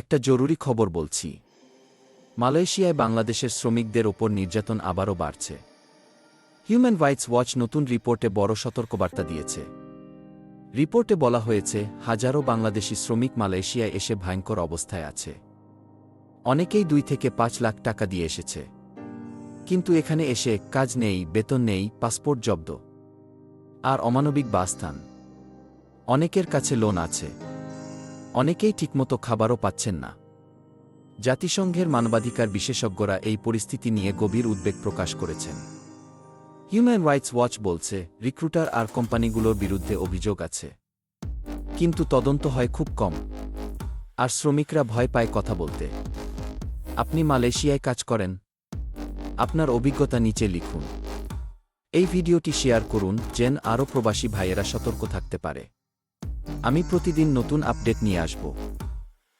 একটা জরুরি খবর বলছি। মালয়েশিয়ায় বাংলাদেশের শ্রমিকদের ওপর নির্যাতন আবারও বাড়ছে। হিউম্যান রাইটস ওয়াচ নতুন রিপোর্টে বড় সতর্কবার্তা দিয়েছে। রিপোর্টে বলা হয়েছে, হাজারো বাংলাদেশি শ্রমিক মালয়েশিয়ায় এসে ভয়ঙ্কর অবস্থায় আছে। অনেকেই দুই থেকে পাঁচ লাখ টাকা দিয়ে এসেছে। কিন্তু এখানে এসে কাজ নেই, বেতন নেই, পাসপোর্ট জব্দ। আর অমানবিক বাসস্থান। অনেকের কাছে লোন আছে। অনেকেই ঠিকমতো খাবারও পাচ্ছেন না। জাতিসংঘের মানবাধিকার বিশেষজ্ঞরা এই পরিস্থিতি নিয়ে গভীর উদ্বেগ প্রকাশ করেছেন। হিউম্যান রাইটস ওয়াচ বলছে, রিক্রুটার আর কোম্পানিগুলোর বিরুদ্ধে অভিযোগ আছে। কিন্তু তদন্ত হয় খুব কম। আর শ্রমিকরা ভয় পায় কথা বলতে। আপনি মালয়েশিয়ায় কাজ করেন। আপনার অভিজ্ঞতা নিচে লিখুন। এই ভিডিওটি শেয়ার করুন, যেন আরও প্রবাসী ভাইয়েরা সতর্ক থাকতে পারে। আমি প্রতিদিন নতুন আপডেট নিয়ে আসব।